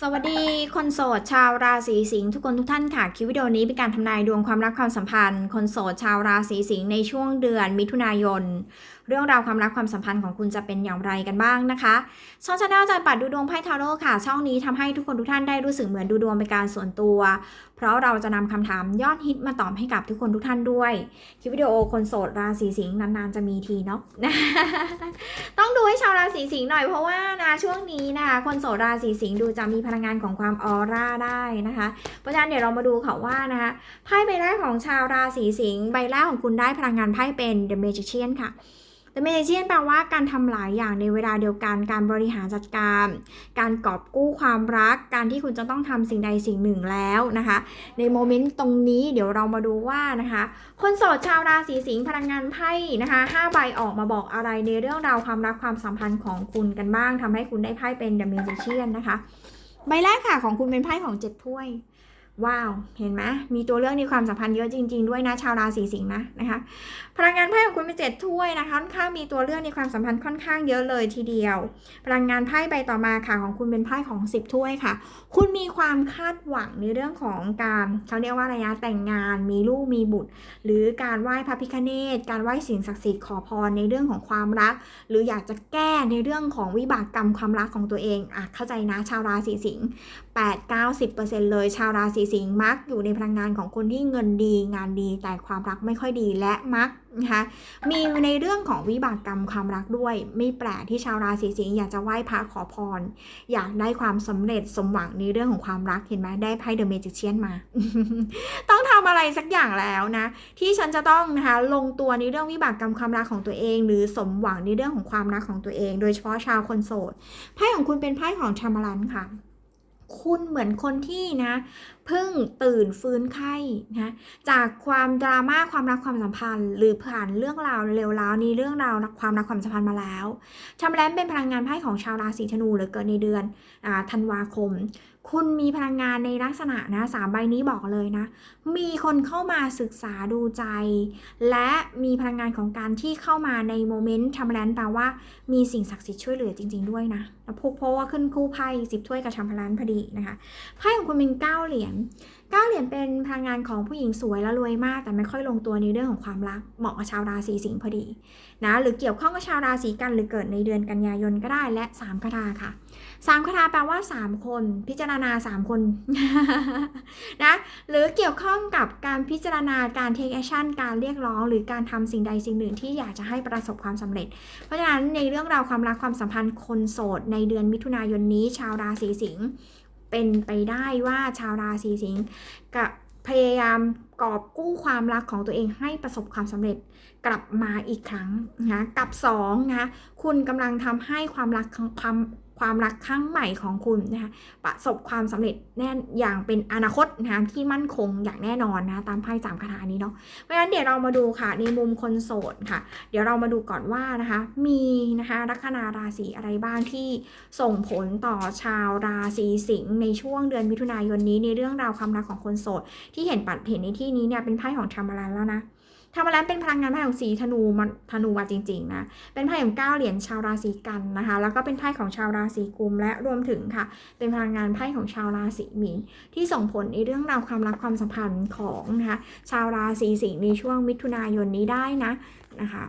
สวัสดีคนโสดชาวราศีสิงห์ทุกคนทุกท่านค่ะคลิปวิดีโอนี้เป็นการทำนายดวงความรักความสัมพันธ์ คนโสดชาวราศีสิงห์ในช่วงเดือนมิถุนายนเรื่องราวความรักความสัมพันธ์ของคุณจะเป็นอย่างไรกันบ้างนะคะช่องชาแนลอาจารย์ปัดดูดวงไพ่ทาโร่ค่ะ ช่องนี้ทำให้ทุกคนทุกท่านได้รู้สึกเหมือนดูดวงเป็นการส่วนตัว เพราะเราจะนำคำถามยอดฮิตมาตอบให้กับทุกคนทุกท่านด้วยคลิปวิดีโอคนโสดราศีสิงห์นานๆจะมีทีเนาะต้องดูให้ชาวราศีสิงห์หน่อยเพราะว่านะช่วงนี้นะคะคนโสดราศีสิงห์ดูจะมีพลังงานของความออร่าได้นะคะเพราะฉะนั้นเดี๋ยวเรามาดูค่ะว่านะคะไพ่ใบแรกของชาวราศีสิงห์ใบแรกของคุณได้พลังงานไพ่เป็น The Magician ค่ะ The Magician แปลว่าการทำหลายอย่างในเวลาเดียวกัน การบริหารจัดการ การกอบกู้ความรัก การที่คุณจะต้องทำสิ่งใดสิ่งหนึ่งแล้วนะคะ ในโมเมนต์ตรงนี้เดี๋ยวเรามาดูว่านะคะ คนโสดชาวราศีสิงห์พลังงานไพ่นะคะ5ใบออกมาบอกอะไรในเรื่องราวความรักความสัมพันธ์ของคุณกันบ้างทำให้คุณได้ไพ่เป็น The Magician นะคะ ใบแรกค่ะของคุณเป็นไพ่ของเจ็ดถ้วย ว้าว เห็นไหมมีตัวเลือกในความสัมพันธ์เยอะจริง ๆ ด้วยนะชาวราศีสิงห์นะนะคะพลังงานไพ่ของคุณเป็นเจ็ดถ้วยนะคะค่อนข้างมีตัวเลือกในความสัมพันธ์ค่อนข้างเยอะเลยทีเดียว พลังงานไพ่ใบต่อมาค่ะของคุณเป็นไพ่ของสิบถ้วยค่ะ คุณมีความคาดหวังในเรื่องของการเขาเรียกว่าอะไรนะแต่งงาน มีลูกมีบุตร หรือการไหว้พระพิฆเนศการไหว้สิ่งศักดิ์สิทธิ์ขอพรในเรื่องของความรัก หรืออยากจะแก้ในเรื่องของวิบากกรรมความรักของตัวเองอะเข้าใจนะชาวราศีสิงห์ 8-90%เลย ชาวราศีสิงห์มักอยู่ในพลังงานของคนที่เงินดีงานดีแต่ความรักไม่ค่อยดีและมักนะคะมีในเรื่องของวิบากกรรมความรักด้วย ไม่แปลกที่ชาวราศีสิงห์อยากจะไหว้พระขอพร อยากได้ความสำเร็จสมหวังในเรื่องของความรักเห็นไหมได้ไพ่เดอะเมจิเชียนมา ต้องทำอะไรสักอย่างแล้วนะ ที่ฉันจะต้องนะคะลงตัวในเรื่องวิบากกรรมความรักของตัวเอง หรือสมหวังในเรื่องของความรักของตัวเอง โดยเฉพาะชาวคนโสดไพ่ของคุณเป็นไพ่ของชามารันค่ะ คุณเหมือนคนที่นะเพิ่งตื่นฟื้นไข้นะจากความดราม่าความรักความสัมพันธ์ หรือผ่านเรื่องราวเร็วร้าวนี้เรื่องราวความรักความสัมพันธ์มาแล้วชามารันเป็นพลังงานไพ่ของชาวราศีธนูหรือเกิดในเดือนอธันวาคม คุณมีพลังงานในลักษณะนะสามใบนี้บอกเลยนะ มีคนเข้ามาศึกษาดูใจ และมีพลังงานของการที่เข้ามาในโมเมนต์ทำแลนแปลว่ามีสิ่งศักดิ์สิทธิ์ช่วยเหลือจริง ๆด้วยนะแล้วพกเพราะว่าขึ้นคู่ไพ่สิบถ้วยกับชัมพลันพอดีนะคะไพ่ของคุณเป็นเก้าเหรียญเก้าเหรียญเป็นพลังงานของผู้หญิงสวยและรวยมาก แต่ไม่ค่อยลงตัวในเรื่องของความรักเหมาะกับชาวราศีสิงห์พอดีนะหรือเกี่ยวข้องกับชาวราศีกันหรือเกิดในเดือนกันยายนก็ได้และสามกราค่ะสามคาถาแปลว่า 3 คน พิจารณา 3 คนนะหรือเกี่ยวข้องกับการพิจารณาการ take action การเรียกร้อง หรือการทำสิ่งใดสิ่งหนึ่งที่อยากจะให้ประสบความสำเร็จ เพราะฉะนั้นในเรื่องราวความรักความสัมพันธ์คนโสดในเดือนมิถุนายนนี้ชาวราศีสิงห์ เป็นไปได้ว่าชาวราศีสิงห์กับพยายามกอบกู้ความรักของตัวเองให้ประสบความสำเร็จกลับมาอีกครั้งนะกับ2นะคุณกำลังทำให้ความรักของความ ความรักครั้งใหม่ของคุณนะคะประสบความสำเร็จแน่อย่างเป็นอนาคตนะคะที่มั่นคงอย่างแน่นอนนะตามไพ่สามคาถานี้เนาะเพราะฉะนั้นเดี๋ยวเรามาดูค่ะในมุมคนโสดค่ะ เดี๋ยวเรามาดูก่อนว่านะคะมีนะคะลัคนาราศีอะไรบ้างที่ส่งผลต่อชาวราศีสิงห์ในช่วงเดือนมิถุนายนนี้ในเรื่องราวความรักของคนโสด ที่เห็นปัดเห็นในที่นี้เนี่ยเป็นไพ่ของธรรมรันแล้วนะ ธรรมรันเป็นพลังงานไพ่ของสีธนูมันธนูมาจริง ๆ นะ เป็นไพ่ของเก้าเหรียญชาวราศีกันนะคะ แล้วก็เป็นไพ่ของชาวราศีกุม และรวมถึงค่ะ เป็นพลังงานไพ่ของชาวราศีมีนที่ส่งผลในเรื่องราวความรักความสัมพันธ์ของนะคะชาวราศีสิงห์ในช่วงมิถุนายนนี้ได้นะนะคะ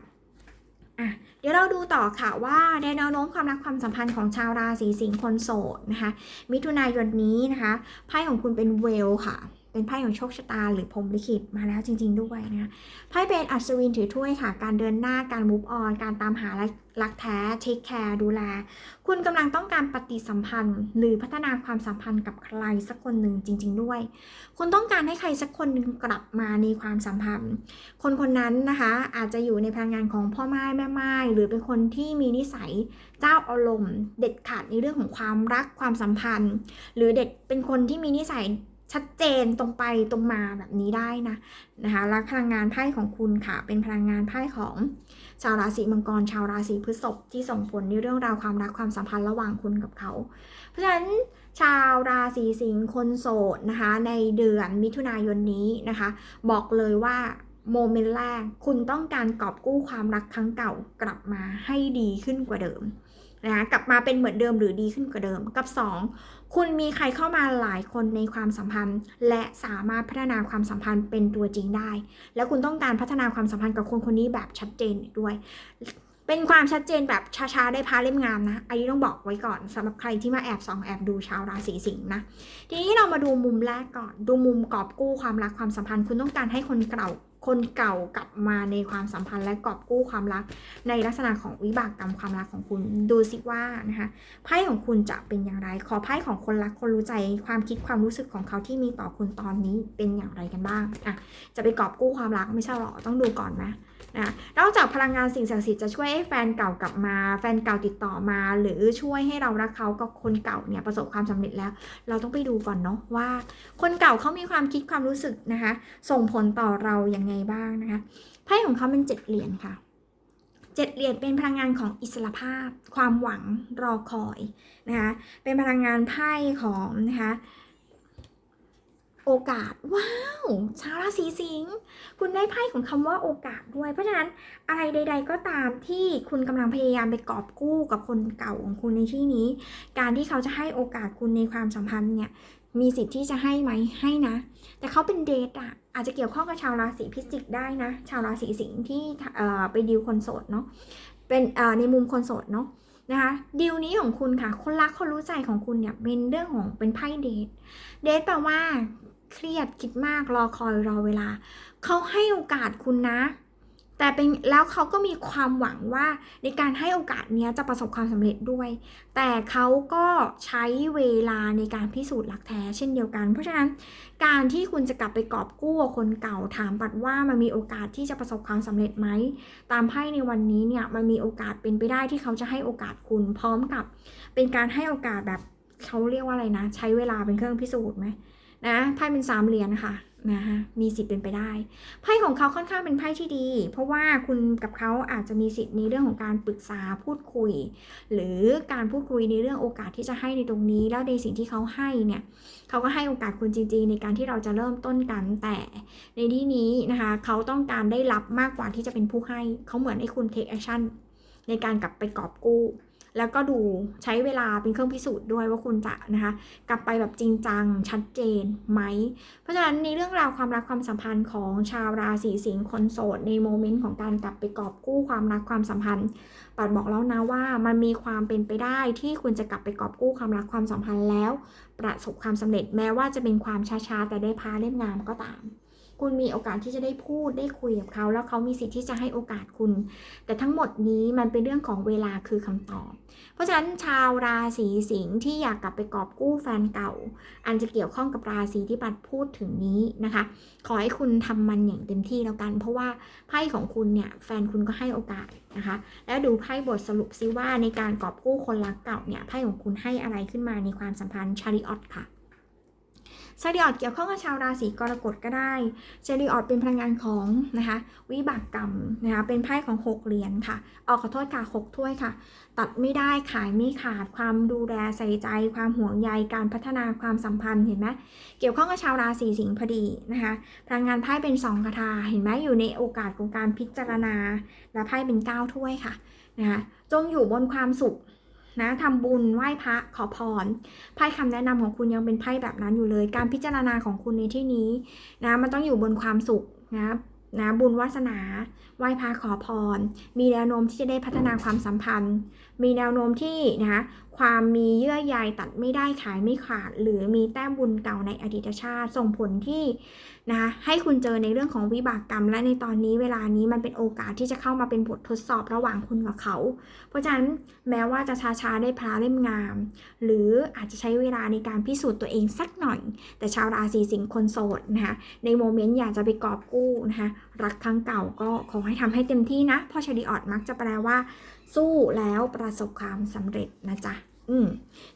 อะเดี๋ยวเราดูต่อค่ะว่าในแนวโน้มความรักความสัมพันธ์ของชาวราศีสิงห์คนโสดนะคะมิถุนายนนี้นะคะไพ่ของคุณเป็นเวลค่ะ เป็นไพ่ของโชคชะตาหรือพรมลิขิตมาแล้วจริง ๆ ด้วยนะคะไพ่เป็นอัศวินถือถ้วยค่ะ การเดินหน้าการมูฟออนการตามหารักแท้เทคแคร์ดูแล คุณกำลังต้องการปฏิสัมพันธ์ หรือพัฒนาความสัมพันธ์กับใครสักคนหนึ่งจริง ๆ ด้วย คุณต้องการให้ใครสักคนหนึ่งกลับมาในความสัมพันธ์ คนคนนั้นนะคะ อาจจะอยู่ในพลังงานของพ่อไม้แม่ไม้หรือเป็นคนที่มีนิสัยเจ้าอารมณ์ เด็ดขาดในเรื่องของความรักความสัมพันธ์ หรือเด็ดเป็นคนที่มีนิสัย ชัดเจนตรงไปตรงมาแบบนี้ได้นะนะคะและพลังงานไพ่ของคุณค่ะเป็นพลังงานไพ่ของชาวราศีมังกร ชาวราศีพฤษภที่ส่งผลในเรื่องราวความรักความสัมพันธ์ระหว่างคุณกับเขา เพราะฉะนั้นชาวราศีสิงห์คนโสดนะคะในเดือนมิถุนายนนี้นะคะ บอกเลยว่าโมเมนต์แรกคุณต้องการกอบกู้ความรักครั้งเก่ากลับมาให้ดีขึ้นกว่าเดิม นะคะกลับมาเป็นเหมือนเดิมหรือดีขึ้นกว่าเดิม กับสองคุณมีใครเข้ามาหลายคนในความสัมพันธ์ และสามารถพัฒนาความสัมพันธ์เป็นตัวจริงได้ แล้วคุณต้องการพัฒนาความสัมพันธ์กับคนคนนี้แบบชัดเจนด้วย เป็นความชัดเจนแบบช้าๆ ได้พาเล่มงามนะ อันนี้ต้องบอกไว้ก่อนสำหรับใครที่มาแอบส่องแอบดูชาวราศีสิงห์นะ ทีนี้เรามาดูมุมแรกก่อน ดูมุมกอบกู้ความรักความสัมพันธ์ คุณต้องการให้คนเก่าคนเก่ากลับมาในความสัมพันธ์และกอบกู้ความรัก ในลักษณะของวิบากกรรมความรักของคุณดูสิว่านะคะไพ่ของคุณจะเป็นอย่างไร ขอไพ่ของคนรักคนรู้ใจความคิดความรู้สึกของเขาที่มีต่อคุณตอนนี้เป็นอย่างไรกันบ้างอะจะไปกอบกู้ความรักไม่ใช่หรอต้องดูก่อนนะ นะนอกจากพลังงานสิ่งศักดิ์สิทธิ์จะช่วยให้แฟนเก่ากลับมา แฟนเก่าติดต่อมา หรือช่วยให้เรารักเขากับคนเก่าเนี่ยประสบความสำเร็จแล้ว เราต้องไปดูก่อนเนาะว่า คนเก่าเขามีความคิดความรู้สึกนะคะ ส่งผลต่อเราอย่างไงบ้างนะคะไพ่ของเขาเป็นเจ็ดเหรียญค่ะเจ็ดเหรียญเป็นพลังงานของอิสรภาพ ความหวังรอคอยนะคะเป็นพลังงานไพ่ของนะคะ โอกาส ว้าว ชาวราศีสิงห์คุณได้ไพ่ของคำว่าโอกาสด้วย เพราะฉะนั้นอะไรใด ๆ ก็ตามที่คุณกำลังพยายามไปกอบกู้กับคนเก่าของคุณในที่นี้ การที่เขาจะให้โอกาสคุณในความสัมพันธ์เนี่ยมีสิทธิ์ที่จะให้ไหมให้นะ แต่เขาเป็นเดทอะอาจจะเกี่ยวข้องกับชาวราศีพิจิกได้นะ ชาวราศีสิงห์ที่ไปดิวคนโสดเนาะเป็นในมุมคนโสดเนาะนะคะดิวนี้ของคุณค่ะ คนรักคนรู้ใจของคุณเนี่ยเป็นเรื่องของเป็นไพ่เดท เดทแปลว่า เครียดคิดมากรอคอยรอเวลา เขาให้โอกาสคุณนะ แต่เป็นแล้วเขาก็มีความหวังว่าในการให้โอกาสเนี้ยจะประสบความสำเร็จด้วย แต่เขาก็ใช้เวลาในการพิสูจน์หลักแท้เช่นเดียวกัน เพราะฉะนั้นการที่คุณจะกลับไปกอบกู้คนเก่าถามปัดว่ามันมีโอกาสที่จะประสบความสำเร็จไหม ตามไพ่ในวันนี้เนี่ยมันมีโอกาสเป็นไปได้ที่เขาจะให้โอกาสคุณพร้อมกับ เป็นการให้โอกาสแบบเขาเรียกว่าอะไรนะ ใช้เวลาเป็นเครื่องพิสูจน์ไหม นะไพ่เป็นสามเหรียญค่ะนะคะมีสิทธิ์เป็นไปได้ไพ่ของเขาค่อนข้างเป็นไพ่ที่ดี เพราะว่าคุณกับเขาอาจจะมีสิทธิ์ในเรื่องของการปรึกษาพูดคุย หรือการพูดคุยในเรื่องโอกาสที่จะให้ในตรงนี้ แล้วในสิ่งที่เขาให้เนี่ยเขาก็ให้โอกาสคุณจริง ๆ ในการที่เราจะเริ่มต้นกันแต่ในที่นี้นะคะเขาต้องการได้รับมากกว่าที่จะเป็นผู้ให้เขาเหมือนให้คุณ take action ในการกลับไปกอบกู้ แล้วก็ดูใช้เวลาเป็นเครื่องพิสูจน์ด้วยว่าคุณจะนะคะ กลับไปแบบจริงจังชัดเจนไหม เพราะฉะนั้นในเรื่องราวความรักความสัมพันธ์ของชาวราศีสิงห์คนโสดในโมเมนต์ของการกลับไปกอบกู้ความรักความสัมพันธ์ปัดบอกแล้วนะว่ามันมีความเป็นไปได้ที่คุณจะกลับไปกอบกู้ความรักความสัมพันธ์แล้ว ประสบความสำเร็จแม้ว่าจะเป็นความช้าๆแต่ได้พาเล่มงามก็ตาม คุณมีโอกาสที่จะได้พูดได้คุยกับเขา แล้วเขามีสิทธิ์ที่จะให้โอกาสคุณ แต่ทั้งหมดนี้มันเป็นเรื่องของเวลาคือคำตอบ เพราะฉะนั้นชาวราศีสิงห์ที่อยากกลับไปกอบกู้แฟนเก่า อันจะเกี่ยวข้องกับราศีที่ปัดพูดถึงนี้นะคะ ขอให้คุณทำมันอย่างเต็มที่แล้วกัน เพราะว่าไพ่ของคุณเนี่ยแฟนคุณก็ให้โอกาสนะคะ แล้วดูไพ่บทสรุปซิว่าในการกอบกู้คนรักเก่าเนี่ยไพ่ของคุณให้อะไรขึ้นมาในความสัมพันธ์ชาริออตค่ะ ชาริออตเกี่ยวข้องกับชาวราศีกรกฎก็ได้ชาริออตเป็นพลังงานของนะคะวิบากกรรมนะคะเป็นไพ่ของหกเหรียญค่ะออกขอโทษค่ะหกถ้วยค่ะ ตัดไม่ได้ขายไม่ขาดความดูแลใส่ใจ ความห่วงใยการพัฒนาความสัมพันธ์เห็นไหมเกี่ยวข้องกับชาวราศีสิงห์พอดีนะคะพลังงานไพ่เป็นสองคาถาเห็นไหมอยู่ในโอกาสของการพิจารณา และไพ่เป็นเก้าถ้วยค่ะนะคะจงอยู่บนความสุข นะทำบุญไหว้พระขอพรไพ่คำแนะนำของคุณยังเป็นไพ่แบบนั้นอยู่เลย การพิจารณาของคุณในที่นี้นะมันต้องอยู่บนความสุขนะนะบุญวาสนา ไหว้พระขอพร มีแนวโน้มที่จะได้พัฒนาความสัมพันธ์มีแนวโน้มที่นะคะความมีเยื่อใยตัดไม่ได้ขายไม่ขาด หรือมีแต้มบุญเก่าในอดีตชาติ ส่งผลที่นะคะให้คุณเจอในเรื่องของวิบากกรรม และในตอนนี้เวลานี้มันเป็นโอกาสที่จะเข้ามาเป็นบททดสอบระหว่างคุณกับเขา เพราะฉะนั้นแม้ว่าจะช้าๆได้พระเล่มงาม หรืออาจจะใช้เวลาในการพิสูจน์ตัวเองสักหน่อย แต่ชาวราศีสิงห์คนโสดนะคะในโมเมนต์อยากจะไปกอบกู้นะคะรักครั้งเก่าก็ขอให้ทำให้เต็มที่นะเพราะชดีออดมักจะแปลว่า สู้แล้วประสบความสำเร็จนะจ๊ะ อืม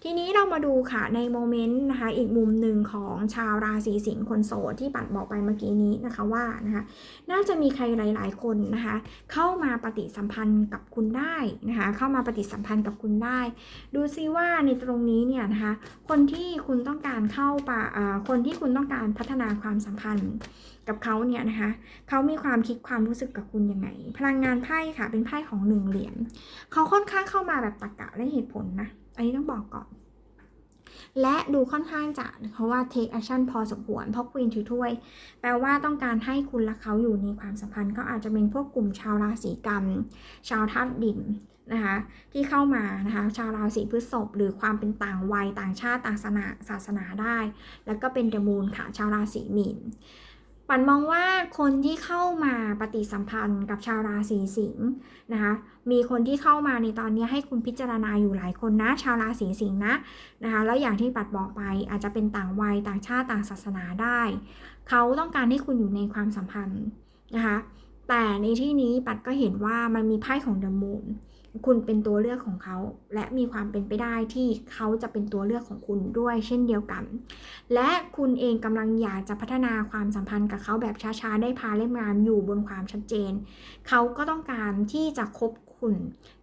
ทีนี้เรามาดูค่ะในโมเมนต์นะคะ อีกมุมหนึ่งของชาวราศีสิงห์คนโสดที่ปัดบอกไปเมื่อกี้นี้นะคะว่านะคะน่าจะมีใครหลาย ๆ คนนะคะ เข้ามาปฏิสัมพันธ์กับคุณได้นะคะ เข้ามาปฏิสัมพันธ์กับคุณได้ ดูซิว่าในตรงนี้เนี่ยนะคะ คนที่คุณต้องการเข้าปะคนที่คุณต้องการพัฒนาความสัมพันธ์กับเขาเนี่ยนะคะเขามีความคิดความรู้สึกกับคุณยังไง พลังงานไพ่ค่ะเป็นไพ่ของหนึ่งเหรียญเขาค่อนข้างเข้ามาแบบตรรกะและเหตุผลนะ อันนี้ต้องบอกก่อน และดูค่อนข้างจะเพราะว่า take action พอสมควรเพราะ Queen ถือถ้วย แปลว่าต้องการให้คุณและเขาอยู่ในความสัมพันธ์ ก็อาจจะเป็นพวกกลุ่มชาวราศีกันชาวธาตุดินนะคะที่เข้ามานะคะชาวราศีพฤษภหรือความเป็นต่างวัยต่างชาติต่างศาสนาศาสนาได้ แล้วก็เป็นเดมูลค่ะชาวราศีมีน ปันมองว่าคนที่เข้ามาปฏิสัมพันธ์กับชาวราศีสิงห์นะคะ มีคนที่เข้ามาในตอนนี้ให้คุณพิจารณาอยู่หลายคนนะ ชาวราศีสิงห์นะนะคะ แล้วอย่างที่ปัดบอกไปอาจจะเป็นต่างวัยต่างชาติต่างศาสนาได้ เขาต้องการให้คุณอยู่ในความสัมพันธ์นะคะ แต่ในที่นี้ปัดก็เห็นว่ามันมีไพ่ของเดอะมูน คุณเป็นตัวเลือกของเขา และมีความเป็นไปได้ที่เขาจะเป็นตัวเลือกของคุณด้วยเช่นเดียวกัน และคุณเองกำลังอยากจะพัฒนาความสัมพันธ์กับเขาแบบช้าๆ ได้พาเล่มงานอยู่บนความชัดเจน เขาก็ต้องการที่จะคบคุณ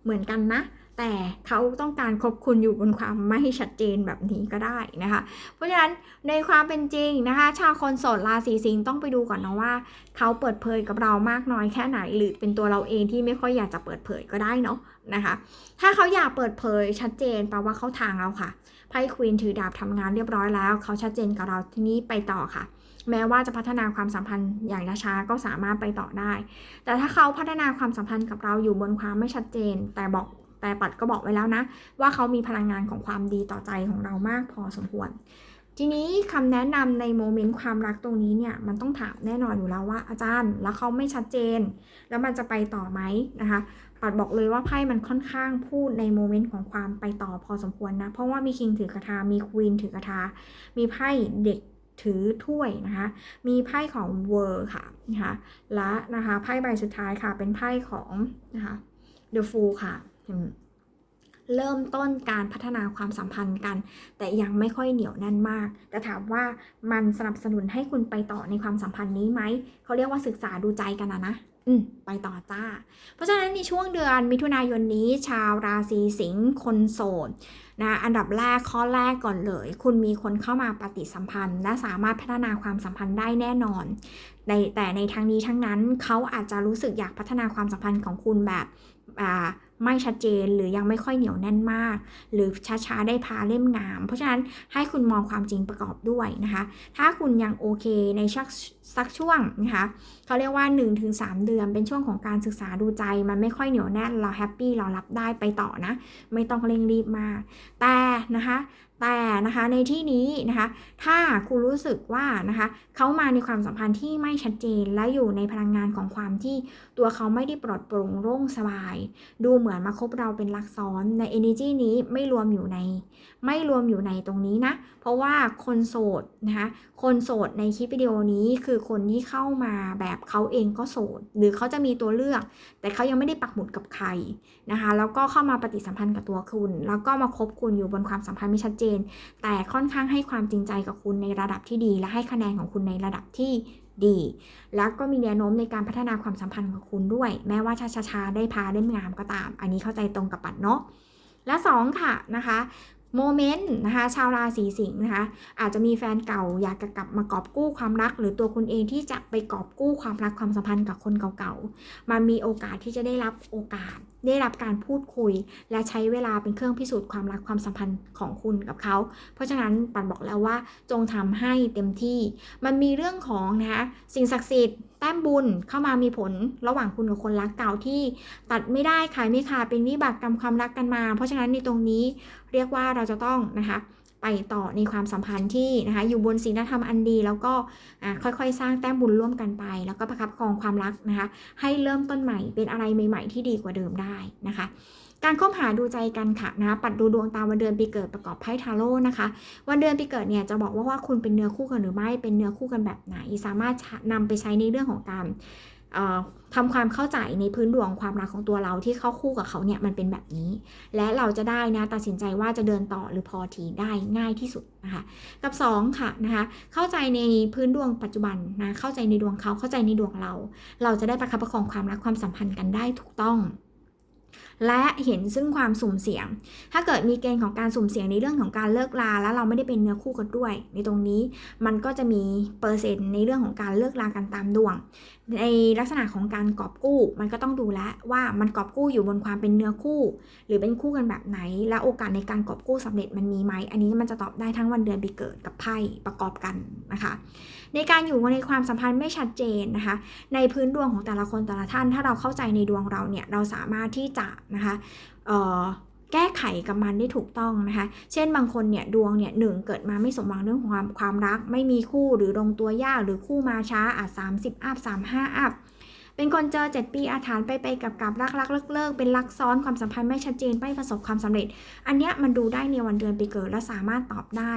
เหมือนกันนะ แต่เขาต้องการคบคุณอยู่บนความไม่ชัดเจนแบบนี้ก็ได้นะคะ เพราะฉะนั้นในความเป็นจริงนะคะ ชาวคนโสดราศีสิงห์ต้องไปดูก่อนนะว่า เขาเปิดเผยกับเรามากน้อยแค่ไหน หรือเป็นตัวเราเองที่ไม่ค่อยอยากจะเปิดเผยก็ได้เนาะนะคะ ถ้าเขาอยากเปิดเผยชัดเจนแปลว่าเขาทางเราค่ะไพ่ควีนถือดาบทำงานเรียบร้อยแล้ว เขาชัดเจนกับเราทีนี้ไปต่อค่ะแม้ว่าจะพัฒนาความสัมพันธ์อย่างช้าก็สามารถไปต่อได้ แต่ถ้าเขาพัฒนาความสัมพันธ์กับเราอยู่บนความไม่ชัดเจน แต่บอก แต่ปัดก็บอกไว้แล้วนะ ว่าเขามีพลังงานของความดีต่อใจของเรามากพอสมควร ทีนี้คำแนะนำในโมเมนต์ความรักตรงนี้เนี่ยมันต้องถามแน่นอนอยู่แล้วว่าอาจารย์ แล้วเขาไม่ชัดเจน แล้วมันจะไปต่อไหมนะคะ ปัดบอกเลยว่าไพ่มันค่อนข้างพูดในโมเมนต์ของความไปต่อพอสมควรนะ เพราะว่ามีคิงถือกระทา มีควีนถือกระทา มีไพ่เด็กถือถ้วยนะคะ มีไพ่ของเวอร์ค่ะนะคะ และนะคะไพ่ใบสุดท้ายค่ะ เป็นไพ่ของนะคะ The Fool ค่ะ เริ่มต้นการพัฒนาความสัมพันธ์กัน แต่ยังไม่ค่อยเหนียวแน่นมาก แต่ถามว่ามันสนับสนุนให้คุณไปต่อในความสัมพันธ์นี้ไหม เขาเรียกว่าศึกษาดูใจกันนะนะอืมไปต่อจ้า เพราะฉะนั้นในช่วงเดือนมิถุนายนนี้ชาวราศีสิงห์คนโสดนะอันดับแรกข้อแรกก่อนเลย คุณมีคนเข้ามาปฏิสัมพันธ์ และสามารถพัฒนาความสัมพันธ์ได้แน่นอนในแต่ในทางนี้ทั้งนั้นเขาอาจจะรู้สึกอยากพัฒนาความสัมพันธ์ของคุณแบบอ่า ไม่ชัดเจนหรือยังไม่ค่อยเหนียวแน่นมาก หรือช้าๆได้พาเล่มงาม เพราะฉะนั้นให้คุณมองความจริงประกอบด้วยนะคะ ถ้าคุณยังโอเคในชักสักช่วงนะคะเขาเรียกว่า 1-3 เดือนเป็นช่วงของการศึกษาดูใจ มันไม่ค่อยเหนียวแน่นเราแฮปปี้เรารับได้ไปต่อนะ ไม่ต้องเร่งรีบมากแต่นะคะ แต่นะคะในที่นี้นะคะถ้าคุณรู้สึกว่านะคะเขามาในความสัมพันธ์ที่ไม่ชัดเจนและอยู่ในพลังงานของความที่ตัวเขาไม่ได้ปลอดโปร่งโล่งสบาย ดูเหมือนมาคบเราเป็นลักซ้อนใน energy นี้ไม่รวมอยู่ใน ไม่รวมอยู่ในตรงนี้นะ เพราะว่าคนโสดนะคะคนโสดในคลิปวิดีโอนี้คือคนที่เข้ามาแบบเขาเองก็โสด หรือเขาจะมีตัวเลือก แต่เขายังไม่ได้ปักหมุดกับใครนะคะแล้วก็เข้ามาปฏิสัมพันธ์กับตัวคุณ แล้วก็มาคบคุณอยู่บนความสัมพันธ์ไม่ชัดเจนแต่ค่อนข้างให้ความจริงใจกับคุณในระดับที่ดี และให้คะแนนของคุณในระดับที่ดี แล้วก็มีแนวโน้มในการพัฒนาความสัมพันธ์ของคุณด้วย แม้ว่าช้าๆได้พาเล่มงามก็ตาม อันนี้เข้าใจตรงกับปัดเนาะและ2ค่ะนะคะโมเมนต์นะคะชาวราศีสิงห์นะคะอาจจะมีแฟนเก่าอยากจะกลับมากอบกู้ความรัก หรือตัวคุณเองที่จะไปกอบกู้ความรักความสัมพันธ์กับคนเก่าๆ มันมีโอกาสที่จะได้รับโอกาส ได้รับการพูดคุย และใช้เวลาเป็นเครื่องพิสูจน์ความรักความสัมพันธ์ของคุณกับเขา เพราะฉะนั้นปันบอกแล้วว่าจงทำให้เต็มที่ มันมีเรื่องของนะคะสิ่งศักดิ์สิทธิ์แต้มบุญเข้ามามีผลระหว่างคุณกับคนรักเก่าที่ ตัดไม่ได้ขายไม่ขาดเป็นวิบากกรรมความรักกันมา เพราะฉะนั้นในตรงนี้เรียกว่าเราจะต้องนะคะ ไปต่อในความสัมพันธ์ที่นะคะอยู่บนศีลธรรมอันดี แล้วก็ค่อยๆ สร้างแต้มบุญร่วมกันไป แล้วก็ประคับครองความรักนะคะให้เริ่มต้นใหม่เป็นอะไรใหม่ ๆ ที่ดีกว่าเดิมได้นะคะการคบหาดูใจกันค่ะนะปัดดูดวงตามวันเดือนปีเกิดประกอบไพ่ทาโร่นะคะ วันเดือนปีเกิดเนี่ยจะบอกว่าว่าคุณเป็นเนื้อคู่กันหรือไม่เป็นเนื้อคู่กันแบบไหน สามารถนำไปใช้ในเรื่องของการ ทำความเข้าใจในพื้นดวงความรักของตัวเราที่เข้าคู่กับเขาเนี่ยมันเป็นแบบนี้ และเราจะได้นะตัดสินใจว่าจะเดินต่อหรือพอทีได้ง่ายที่สุดนะคะกับ 2 ค่ะนะคะเข้าใจในพื้นดวงปัจจุบันนะเข้าใจในดวงเขาเข้าใจในดวงเรา เราจะได้ประคับประคองความรักความสัมพันธ์กันได้ถูกต้องและเห็นซึ่งความสุ่มเสี่ยง ถ้าเกิดมีเกณฑ์ของการสุ่มเสี่ยงในเรื่องของการเลิกลา แล้วเราไม่ได้เป็นเนื้อคู่กันด้วย ในตรงนี้มันก็จะมีเปอร์เซ็นต์ในเรื่องของการเลิกลากันตามดวง ในลักษณะของการกอบกู้มันก็ต้องดูแลวว่ามันกอบกู้อยู่บนความเป็นเนื้อคู่ หรือเป็นคู่กันแบบไหน และโอกาสในการกอบกู้สำเร็จมันมีไหมอันนี้มันจะตอบได้ทั้งวันเดือนปีเกิดกับไพ่ประกอบกันนะคะ ในการอยู่ในความสัมพันธ์ไม่ชัดเจนนะคะ ในพื้นดวงของแต่ละคนแต่ละท่าน ถ้าเราเข้าใจในดวงเราเนี่ยเราสามารถที่จะนะคะ แก้ไขกับมันได้ถูกต้องนะคะ เช่นบางคนเนี่ยดวงเนี่ยหนึ่งเกิดมาไม่สมหวังเรื่องของความความรัก ไม่มีคู่หรือลงตัวยากหรือคู่มาช้าอาจสามสิบอัพสามห้าอัพ เป็นคนเจอ 7 ปีอาถรรพ์ไปไปกับกับรักรักเลิกเลิกเป็นรักซ้อนความสัมพันธ์ไม่ชัดเจนไม่ประสบความสำเร็จ อันเนี้ยมันดูได้ในวันเดือนปีเกิดและสามารถตอบได้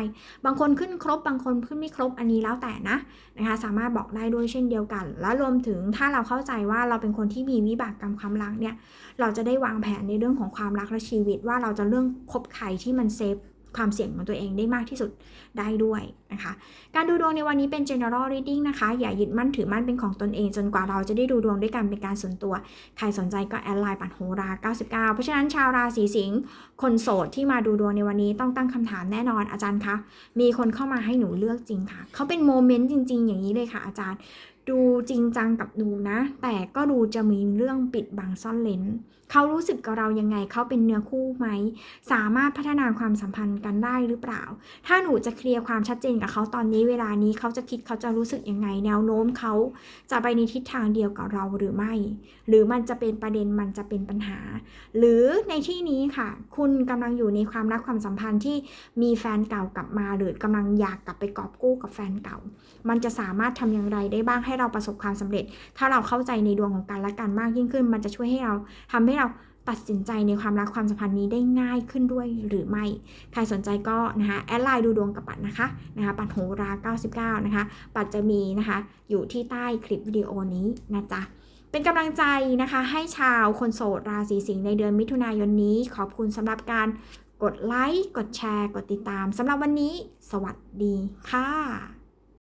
บางคนขึ้นครบบางคนขึ้นไม่ครบอันนี้แล้วแต่นะนะคะสามารถบอกได้ด้วยเช่นเดียวกัน และรวมถึงถ้าเราเข้าใจว่าเราเป็นคนที่มีวิบากกรรมความรักเนี่ยเราจะได้วางแผนในเรื่องของความรักและชีวิตว่าเราจะเรื่องคบใครที่มันเซฟ ความเสี่ยงของตัวเองได้มากที่สุดได้ด้วยนะคะ การดูดวงในวันนี้เป็น general reading นะคะ อย่ายึดมั่นถือมั่นเป็นของตนเอง จนกว่าเราจะได้ดูดวงด้วยกันเป็นการส่วนตัว ใครสนใจก็แอดไลน์ปัดโหรา 99 เพราะฉะนั้นชาวราศีสิงห์คนโสดที่มาดูดวงในวันนี้ต้องตั้งคำถามแน่นอนอาจารย์คะ มีคนเข้ามาให้หนูเลือกจริงค่ะ เขาเป็นโมเมนต์จริง ๆ อย่างนี้เลยค่ะอาจารย์ ดูจริงจังกับหนูนะ แต่ก็ดูจะมีเรื่องปิดบังซ่อนเลนเขารู้สึกกับเรายังไงเขาเป็นเนื้อคู่ไหม สามารถพัฒนาความสัมพันธ์กันได้หรือเปล่า ถ้าหนูจะเคลียร์ความชัดเจนกับเขาตอนนี้เวลานี้เขาจะคิดเขาจะรู้สึกยังไง แนวโน้มเขาจะไปในทิศทางเดียวกับเราหรือไม่ หรือมันจะเป็นประเด็นมันจะเป็นปัญหา หรือในที่นี้ค่ะ คุณกำลังอยู่ในความรักความสัมพันธ์ที่มีแฟนเก่ากลับมา หรือกำลังอยากกลับไปกอบกู้กับแฟนเก่า มันจะสามารถทำอย่างไรได้บ้างให้เราประสบความสำเร็จ ถ้าเราเข้าใจในดวงของกันและกันมากยิ่งขึ้น มันจะช่วยให้เราทำให้เราตัดสินใจในความรักความสัมพันธ์นี้ได้ง่ายขึ้นด้วยหรือไม่ ใครสนใจก็นะคะแอดไลน์ดูดวงกับปัดนะคะนะคะปัดโหรา 99 นะคะปัดจะมีนะคะอยู่ที่ใต้คลิปวิดีโอนี้นะจ๊ะเป็นกำลังใจนะคะให้ชาวคนโสดราศีสิงห์ในเดือนมิถุนายนนี้ ขอบคุณสำหรับการกดไลค์ กดแชร์ กดติดตามสำหรับวันนี้ สวัสดีค่ะ